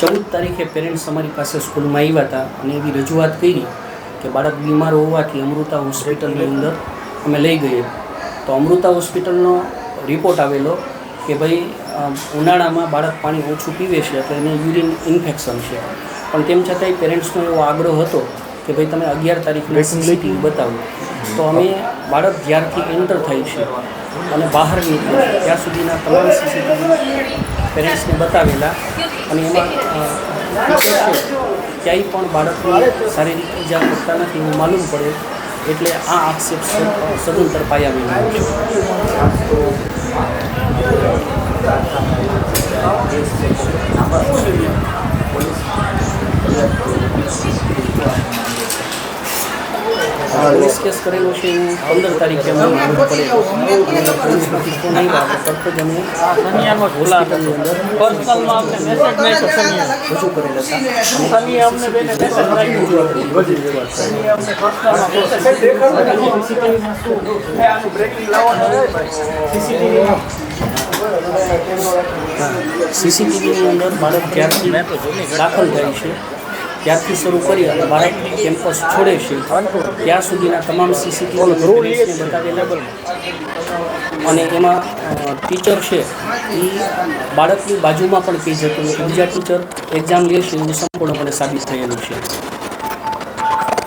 ચૌદ તારીખે પેરેન્ટ્સ અમારી પાસે સ્કૂલમાં આવ્યા હતા અને એવી રજૂઆત કરી કે બાળક બીમાર હોવાથી અમૃતા હોસ્પિટલની અંદર અમે લઈ ગઈએ. તો અમૃતા હોસ્પિટલનો રિપોર્ટ આવેલો કે ભાઈ ઉનાળામાં બાળક પાણી ઓછું પીવે છે એટલે એને યુરિન ઇન્ફેક્શન છે. પણ તેમ છતાંય પેરેન્ટ્સનો એવો આગ્રહ હતો કે ભાઈ તમે અગિયાર તારીખને સીસીટીવી બતાવો. તો અમે બાળક જ્યારથી એન્ટર થાય છે અને બહાર નીકળે ત્યાં સુધીના તમામ સીસીટીવી પેરેન્ટ્સને બતાવેલા. અને એમાં ક્યાંય પણ બાળકને શારીરિક ઈજા કરતા નથી એવું માલુમ પડે, એટલે આ આક્ષેપ સદંતર પાયા વિના છે. પોલીસ કેસ કરેલો છે એવું પંદર તારીખે અમને માલુમ પડેલો અને પોલીસમાંથી ફોન આવ્યા એટલે તરત જ અમે સનિયાનો ઝોલા હોસ્પિટલની અંદર પર્સનલમાં અમને મેસેજ નાખ્યો સનિયા રજૂ કરેલા હતા સનિયા અમને બેને મેસેજ નાખ્યો સનિયા અમને પર્સનલમાં મેસેજ સીસીટીવીમાં શું એ આનું બ્રેકિંગ લાવવાનું હોય સીસીટીવીમાં સીસીટીવીની અંદર બાળક જ્યારથી દાખલ થાય છે ત્યારથી શરૂ કરી અને બાળક કેમ્પસ છોડે છે. ત્યાં સુધીના તમામ સીસીટીવી બતાવેલા અને એમાં ટીચર છે. એ બાળકની બાજુમાં પણ કહી જતું બીજા ટીચર એક્ઝામ લે છે એવું સંપૂર્ણપણે સાબિત થયેલું છે.